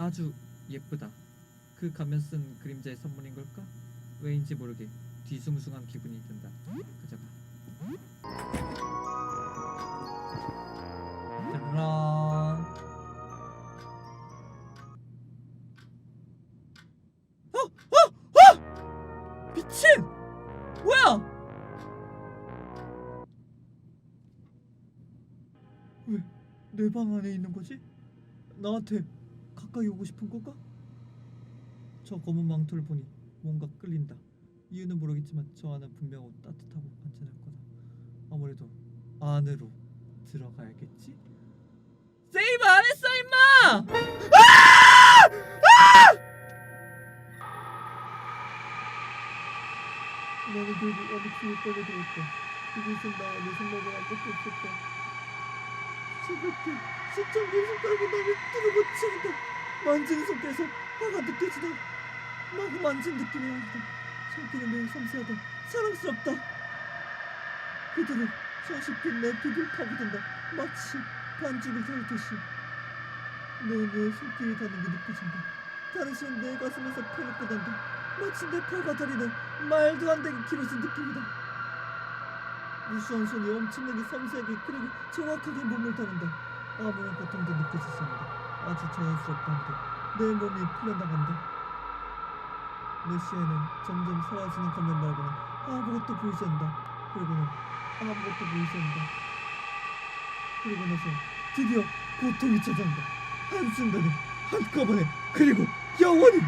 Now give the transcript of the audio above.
아주 예쁘다. 그 가면 쓴 그림자의 선물인 걸까? 왜인지 모르게 뒤숭숭한 기분이 든다. 가져가. 짜란. 어! 어! 어! 미친! 뭐야? 왜 내 방 안에 있는 거지? 나한테 가까이 오고 싶은 건가? 저 검은 망토를 보니 뭔가 끌린다. 이유는 모르겠지만 저 안은 분명 따뜻하고 안전할 거다. 아무래도 안으로 들어가야겠지? 세이브 안 했어 임마! 나는 결국 어느 길에 떨어들었다. 이곳은 나 안에 생각을 아무것도 없었다. 새벽에 시청기 손가락이 나를 뚫고 치는다. 만지는 손길에서 화가 느껴지다. 마구 만진 느낌이 난다. 손길은 매우 섬세하다. 사랑스럽다. 그들은 손쉽게 내 피부를 파고든다. 마치 반죽을 덜듯이. 내내 손길이 닿는 게 느껴진다. 다른 시간 내 가슴에서 펴를 꽂는다. 마치 내 팔과 다리는 말도 안 되게 길어진 느낌이다. 무수한 손이 엄청나게 섬세하게 그리고 정확하게 몸을 다룬다. 아무런 고통도 느껴지지 않는다. 아주 자연스럽다 한데 내 몸이 풀려나간다. 메시아는 점점 사라지는 가면 말고는 아무것도 보이지 않는다. 그리고는 아무것도 보이지 않는다. 그리고 나서 드디어 고통이 찾아온다. 한순간에 한꺼번에 그리고 영원히